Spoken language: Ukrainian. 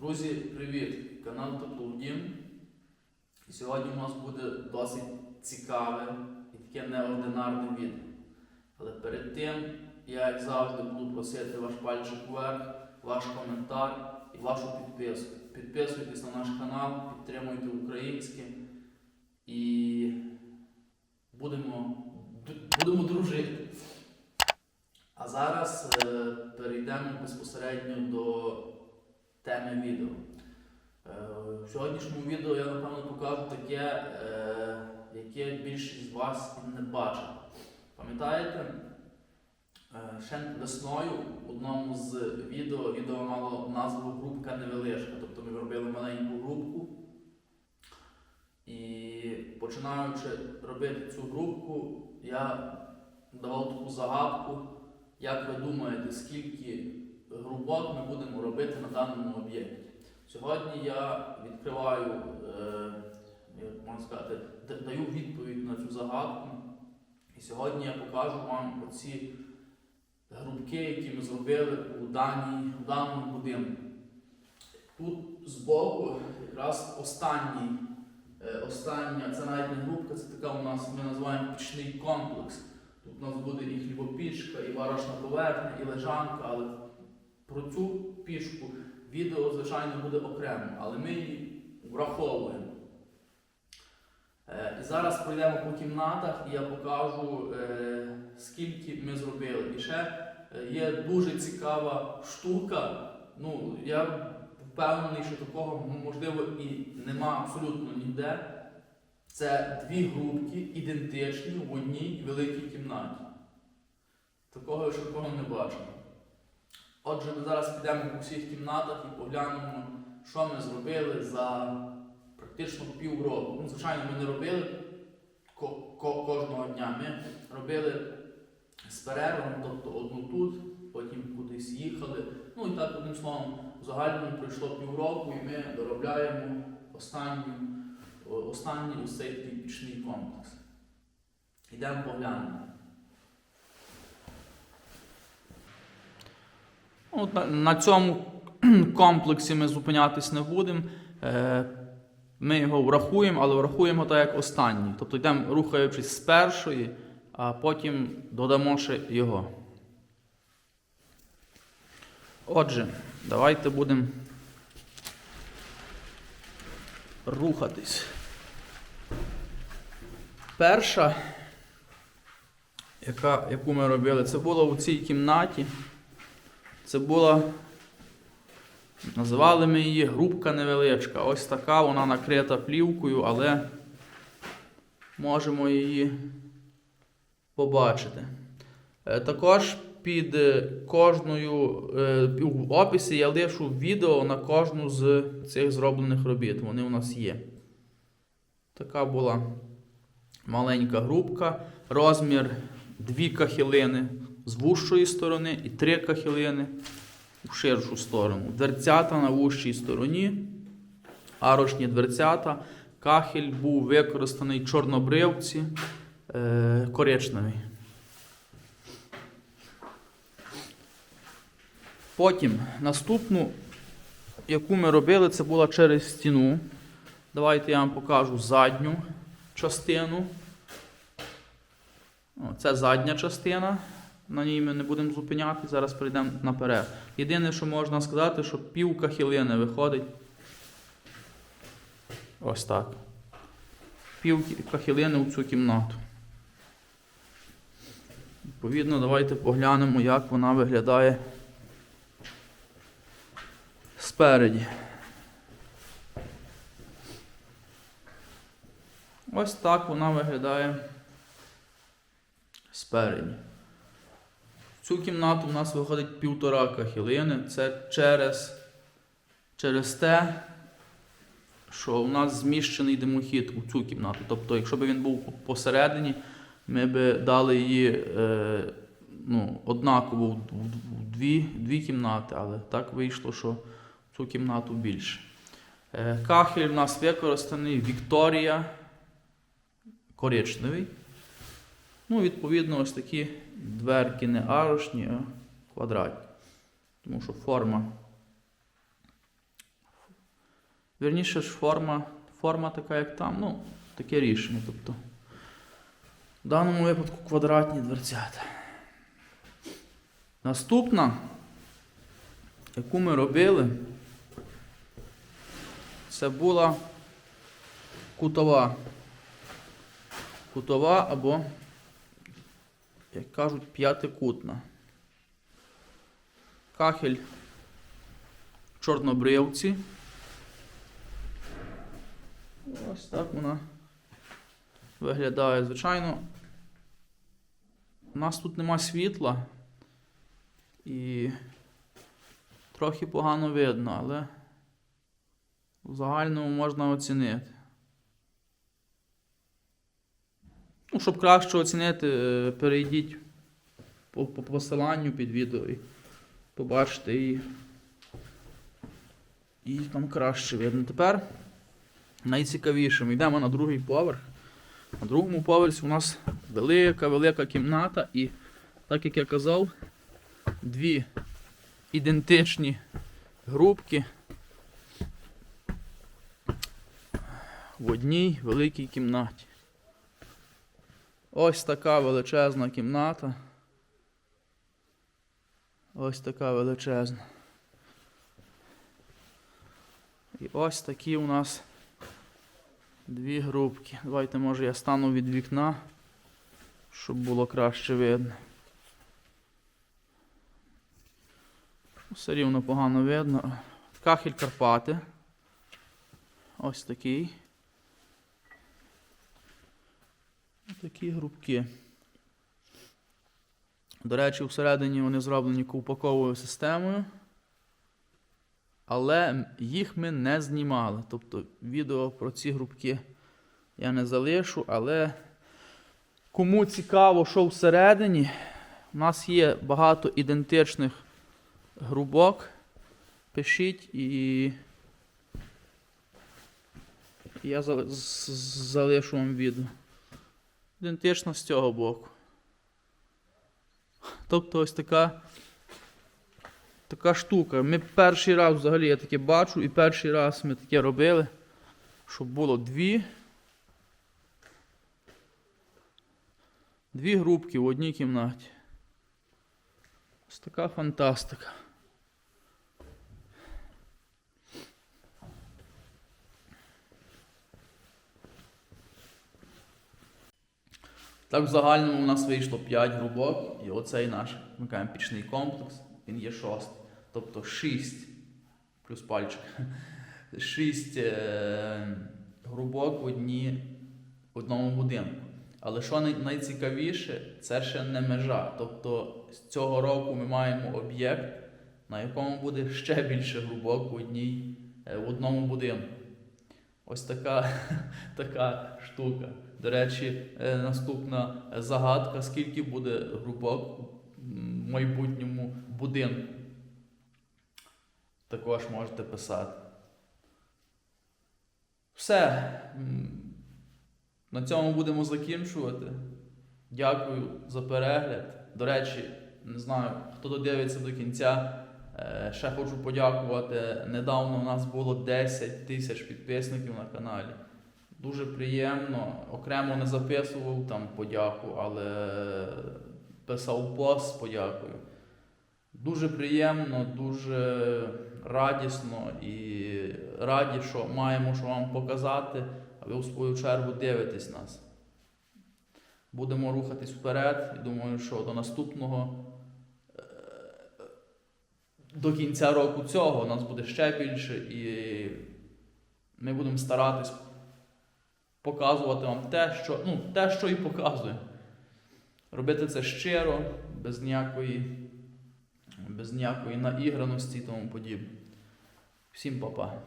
Друзі, привіт! Канал Тепловдім. Сьогодні у нас буде досить цікаве і таке неординарне відео. Але перед тим я, як завжди, буду просити ваш пальчик вверх, ваш коментар і вашу підписку. Підписуйтесь на наш канал, підтримуйте українське і будемо, будемо дружити. А зараз е, перейдемо безпосередньо до теми відео. Е, В сьогоднішньому відео я напевно покажу таке, е, яке більшість з вас не бачила. Пам'ятаєте, е, ще весною в одному з відео відео мало назву Групка невеличка. Тобто ми робили маленьку групку. І починаючи робити цю групку, я давав таку загадку, як ви думаєте, скільки грубок ми будемо робити на даному об'єкті. Сьогодні я відкриваю, е, як можна сказати, даю відповідь на цю загадку. І сьогодні я покажу вам оці грубки, які ми зробили у, даній, у даному будинку. Тут збоку якраз останній, е, остання, це навіть не грубка, це така у нас, ми називаємо пічний комплекс. Тут у нас буде і хлібопічка, і варочна поверхня, і лежанка, але про цю пішку відео, звичайно, буде окремо, але ми її враховуємо. Е, І зараз пройдемо по кімнатах і я покажу, е, скільки ми зробили. І ще е, є дуже цікава штука. Ну, я впевнений, що такого можливо і нема абсолютно ніде. Це дві групки ідентичні в одній великій кімнаті. Такого я ще такого не бачив. Отже, ми зараз підемо по всіх кімнатах і поглянемо, що ми зробили за практично півроку. Ну, звичайно, ми не робили ко- ко- кожного дня. Ми робили з перервами, тобто одну тут, потім кудись їхали. Ну і так, одним словом, в загальному пройшло півроку, і ми доробляємо останній ось цей пічний комплекс. Йдемо поглянемо. От на, на цьому комплексі ми зупинятись не будемо. Е, ми його врахуємо, але врахуємо так як останній. Тобто йдемо рухаючись з першої, а потім додамо ще його. Отже, давайте будемо рухатись. Перша, яка, яку ми робили, це було у цій кімнаті. Це була, називали ми її грубка невеличка. Ось така вона накрита плівкою, але можемо її побачити. Е, Також під е, кожною е, в описі я лишу відео на кожну з цих зроблених робіт. Вони у нас є. Така була маленька грубка. Розмір дві кахілини з вущої сторони і три кахілини в ширшу сторону. Дверцята на вущій стороні, арочні дверцята. Кахель був використаний чорнобривці е, коричневий. Потім наступну, яку ми робили, це була через стіну. Давайте я вам покажу задню частину. О, Це задня частина. На ній ми не будемо зупиняти, зараз прийдемо наперед. Єдине, що можна сказати, що пів кахілини виходить. Ось так. Пів кі- кахілини в цю кімнату. Відповідно, давайте поглянемо, як вона виглядає спереді. Ось так вона виглядає спереді. В цю кімнату у нас виходить півтора кахілини. Це через, через те, що у нас зміщений димохід у цю кімнату. Тобто, якщо б він був посередині, ми б дали її е, ну, однаково в, в, в дві, дві кімнати, але так вийшло, що в цю кімнату більше. Е, кахель у нас використаний Вікторія коричневий. Ну, відповідно, ось такі дверки не арочні, а квадратні. Тому що форма, Вірніше ж форма, форма така, як там, ну, таке рішення. Тобто, в даному випадку квадратні дверцята. Наступна, яку ми робили, це була кутова. Кутова або, як кажуть, п'ятикутна. Кахель чорнобривці. Ось так вона виглядає. Звичайно, у нас тут нема світла і трохи погано видно, але в загальному можна оцінити. Ну, щоб краще оцінити, е, перейдіть по, по посиланню під відео і побачите і, і там краще видно. Тепер найцікавіше. Ми йдемо на другий поверх. На другому поверсі у нас велика-велика кімната, і, так як я казав, дві ідентичні групки в одній великій кімнаті. Ось така величезна кімната. Ось така величезна. І ось такі у нас дві групки. Давайте, може, я стану від вікна, щоб було краще видно. Все рівно погано видно. Кахель Карпати. Ось такий. Такі грубки. До речі, всередині вони зроблені ковпаковою системою. Але їх ми не знімали. Тобто відео про ці грубки я не залишу, але кому цікаво, що всередині, у нас є багато ідентичних грубок. Пишіть і я залишу вам відео. Ідентично з цього боку. Тобто ось така, така штука. Ми перший раз взагалі я таке бачу, і перший раз ми таке робили, щоб було дві. Дві групки в одній кімнаті. Ось така фантастика. Так, в загальному у нас вийшло 5 грубок, і оцей наш ми кажемо, пічний комплекс, він є шостий. Тобто 6 плюс пальчик. 6 е, грубок в одні, одному будинку. Але що найцікавіше, це ще не межа. Тобто з цього року ми маємо об'єкт, на якому буде ще більше грубок в, одній, е, в одному будинку. Ось така, така штука. До речі, е, наступна загадка: скільки буде групок в майбутньому будинку. Також можете писати. Все. На цьому будемо закінчувати. Дякую за перегляд. До речі, не знаю, хто додивиться до кінця. Е, Ще хочу подякувати. Недавно у нас було 10 тисяч підписників на каналі. Дуже приємно. Окремо не записував там подяку, але писав пост з подякою. Дуже приємно, дуже радісно і раді, що маємо що вам показати, а ви в свою чергу дивитесь нас. Будемо рухатись вперед і думаю, що до наступного, е, до кінця року цього у нас буде ще більше, і ми будемо старатись показувати вам те, що, ну, те, що і показує. Робити це щиро, без ніякої, без ніякої наіграності і тому подібне. Всім па-па.